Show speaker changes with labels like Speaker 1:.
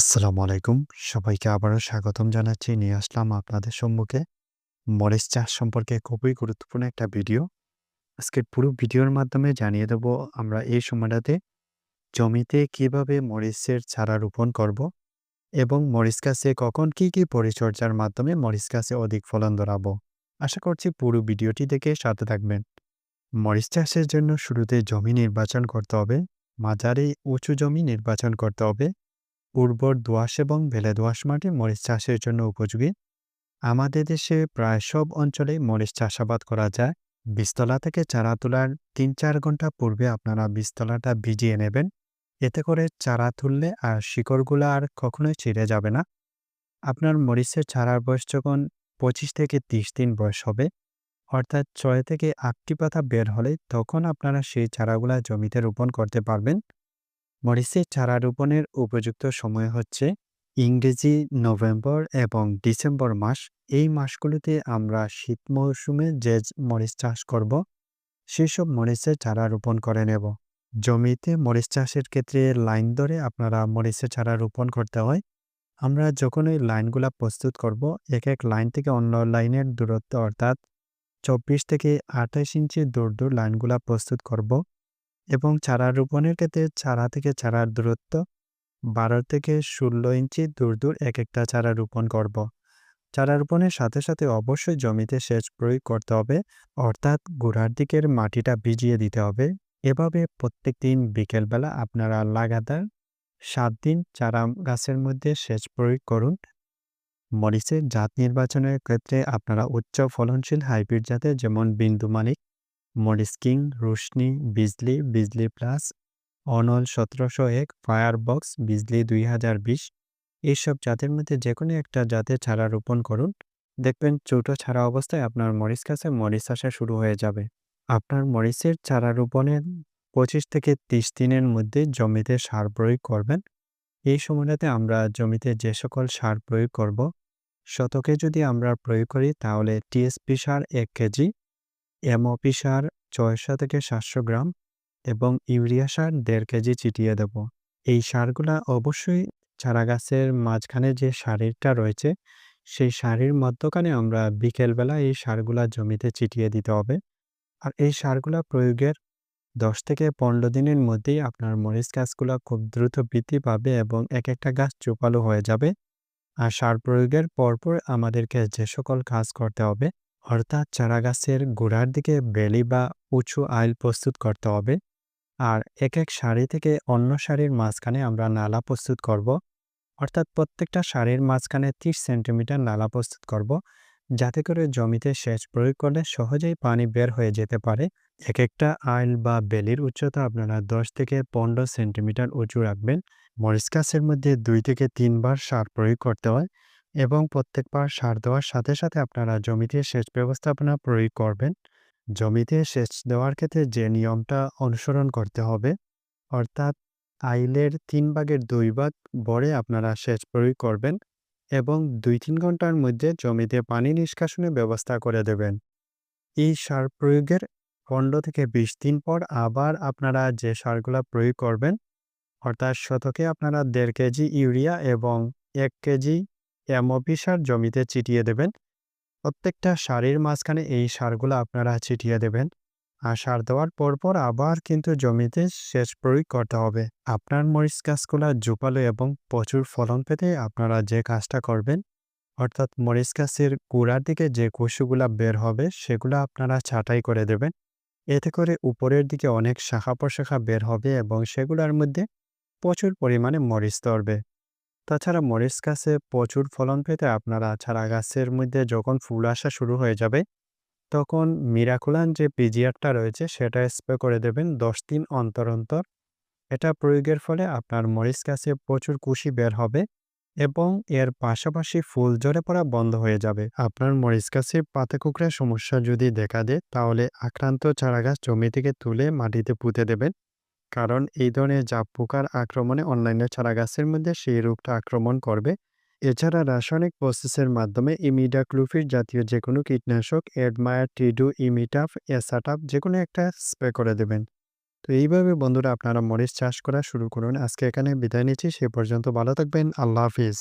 Speaker 1: আসসালামু আলাইকুম। সবাইকে আবারও স্বাগতম জানাচ্ছি। নিয়ে আসলাম আপনাদের সম্মুখে মরিচ চাষ সম্পর্কে খুবই গুরুত্বপূর্ণ একটা ভিডিও। আজকের পুরো ভিডিওর মাধ্যমে জানিয়ে দেব আমরা এই সময়টাতে জমিতে কীভাবে মরিচের চারা রোপণ করব এবং মরিচ গাছে কখন কি, কি পরিচর্যার মাধ্যমে মরিচ গাছে অধিক ফলন ধরাবো। আশা করছি পুরো ভিডিওটি দেখে সাথে থাকবেন। মরিচ চাষের জন্য শুরুতে জমি নির্বাচন করতে হবে। মাঝারি উঁচু জমি নির্বাচন করতে হবে। উর্বর দোআঁশ এবং বেলে দোআঁশ মাটি মরিচ চাষের জন্য উপযোগী। আমাদের দেশে প্রায় সব অঞ্চলেই মরিচ চাষাবাদ করা যায়। বীজতলা থেকে চারা তোলার তিন চার ঘণ্টা পূর্বে আপনারা বীজতলাটা ভিজিয়ে নেবেন। এতে করে চারা তুললে আর শিকড়গুলো আর কখনোই ছিঁড়ে যাবে না। আপনার মরিচের চারার বয়স যখন পঁচিশ থেকে তিরিশ দিন বয়স হবে, অর্থাৎ ছয় থেকে আটটি পাতা বের হলে তখন আপনারা সেই চারাগুলা জমিতে রোপণ করতে পারবেন। মরিচের চারা রোপণের উপযুক্ত সময় হচ্ছে ইংরেজি নভেম্বর এবং ডিসেম্বর মাস। এই মাসগুলিতে আমরা শীত মৌসুমে যে মরিচ চাষ করব, সেসব মরিচের চারা রোপণ করে নেব। জমিতে মরিচ চাষের ক্ষেত্রে লাইন ধরে আপনারা মরিচের চারা রোপণ করতে হয়। আমরা যখন ওই লাইনগুলা প্রস্তুত করব, এক এক লাইন থেকে অন্য লাইনের দূরত্ব অর্থাৎ চব্বিশ থেকে আঠাশ ইঞ্চি দূর দূর লাইনগুলা প্রস্তুত করব। এবং চারা রোপণের ক্ষেত্রে চারা থেকে চারার দূরত্ব বারো থেকে ষোলো ইঞ্চি দূর দূর এক একটা চারা রোপণ করব। চারা রোপণের সাথে সাথে অবশ্যই জমিতে সেচ প্রয়োগ করতে হবে, অর্থাৎ গোড়ার দিকের মাটিটা ভিজিয়ে দিতে হবে এভাবে প্রত্যেক দিন বিকেলবেলা আপনারা লাগাতার সাত দিন চারা গাছের মধ্যে সেচ প্রয়োগ করুন মরিচের জাত নির্বাচনের ক্ষেত্রে আপনারা উচ্চ ফলনশীল হাইব্রিড জাতের যেমন বিন্দু মালিক মরিচ কিং রোশনি, বিজলি বিজলি প্লাস, অনল সতেরোশো এক ফায়ার বক্স বিজলি দুই হাজার বিশ। এইসব জাতের মধ্যে যে কোনো একটা জাতের ছাড়া রোপণ করুন। দেখবেন ছোট ছাড়া অবস্থায় আপনার মরিচ গাছে মরিচ আসা শুরু হয়ে যাবে। আপনার মরিচের চারা রোপণের পঁচিশ থেকে তিরিশ দিনের মধ্যে জমিতে সার প্রয়োগ করবেন। এই সময়টাতে আমরা জমিতে যে সকল সার প্রয়োগ করব, শতকে যদি আমরা প্রয়োগ করি তাহলে টিএসপি সার এক কেজি এমওপি সার ছয়শো থেকে সাতশো গ্রাম এবং ইউরিয়া সার দেড় কেজি চিটিয়ে দেব। এই সারগুলা অবশ্যই চারা গাছের মাঝখানে যে সারিটা রয়েছে, সেই সারির মধ্যখানে আমরা বিকেলবেলা এই সারগুলা জমিতে চিটিয়ে দিতে হবে। আর এই সারগুলা প্রয়োগের দশ থেকে পনেরো দিনের মধ্যেই আপনার মরিচ গাছগুলো খুব দ্রুত বৃদ্ধি পাবে এবং এক একটা গাছ চোপালো হয়ে যাবে। আর সার প্রয়োগের পরপর আমাদেরকে যে সকল কাজ করতে হবে অর্থাৎ চারা গাছের গোড়ার দিকে বেলি বা উঁচু আইল প্রস্তুত করতে হবে। আর এক এক সারি থেকে অন্য সারির মাঝখানে আমরা নালা প্রস্তুত করব। অর্থাৎ প্রত্যেকটা সারির মাঝখানে ত্রিশ সেন্টিমিটার নালা প্রস্তুত করব, যাতে করে জমিতে সেচ প্রয়োগ করলে সহজেই পানি বের হয়ে যেতে পারে। এক একটা আইল বা বেলির উচ্চতা আপনারা দশ থেকে পনেরো সেন্টিমিটার উঁচু রাখবেন। মরিচ গাছের মধ্যে দুই থেকে তিনবার সার প্রয়োগ করতে হয়। এবং প্রত্যেকবার সার দেওয়ার সাথে সাথে আপনারা জমিতে সেচ ব্যবস্থাপনা প্রয়োগ করবেন। জমিতে সেচ দেওয়ার ক্ষেত্রে যে নিয়মটা অনুসরণ করতে হবে, অর্থাৎ আইলের তিন ভাগের দুই ভাগ বরে আপনারা সেচ প্রয়োগ করবেন এবং দুই তিন ঘণ্টার মধ্যে জমিতে পানি নিষ্কাশনের ব্যবস্থা করে দেবেন। এই সার প্রয়োগের পনেরো থেকে বিশ দিন পর আবার আপনারা যে সারগুলা প্রয়োগ করবেন, অর্থাৎ শতকে আপনারা দেড় কেজি ইউরিয়া এবং এক কেজি এমওপি সার জমিতে ছিটিয়ে দেবেন। প্রত্যেকটা সারের মাঝখানে এই সারগুলো আপনারা ছিটিয়ে দেবেন। আর সার দেওয়ার পরপর আবার কিন্তু জমিতে সেচ প্রয়োগ করতে হবে। আপনার মরিচ গাছগুলা জোপালো এবং প্রচুর ফলন পেতে আপনারা যে কাজটা করবেন, অর্থাৎ মরিচ গাছের গোড়ার দিকে যে কুশুগুলা বের হবে, সেগুলো আপনারা ছাঁটাই করে দেবেন। এতে করে উপরের দিকে অনেক শাখা প্রশাখা বের হবে এবং সেগুলোর মধ্যে প্রচুর পরিমাণে মরিচ ধরবে। তাছাড়া মরিচ গাছে প্রচুর ফলন পেতে আপনারা চারা গাছের মধ্যে যখন ফুল আসা শুরু হয়ে যাবে, তখন মিরাকুলান যে পিজিআরটা রয়েছে সেটা স্প্রে করে দেবেন দশ দিন অন্তর অন্তর। এটা প্রয়োগের ফলে আপনার মরিচ গাছে প্রচুর কুশি বের হবে এবং এর পাশাপাশি ফুল ঝরে পড়া বন্ধ হয়ে যাবে। আপনার মরিচ গাছে পাতা কুকড়ার সমস্যা যদি দেখা দেয়, তাহলে আক্রান্ত চারা গাছ জমি থেকে তুলে মাটিতে পুঁতে দেবেন। কারণ এই ধরনের জাপ পোকার আক্রমণে অনলাইনে চারা গাছের মধ্যে সেই রোগটা আক্রমণ করবে এছাড়া রাসায়নিক প্রসেসের মাধ্যমে ইমিডাক্লুফির জাতীয় যে কোনো কীটনাশক এডমায়ার টিডু, ইমিটাফ, এসাটাফ যে কোনো একটা স্প্রে করে দেবেন তো এইভাবে বন্ধুরা আপনারা মরিচ চাষ করা শুরু করুন। আজকে এখানে বিদায় নিচ্ছি। সে পর্যন্ত ভালো থাকবেন। আল্লাহ হাফিজ।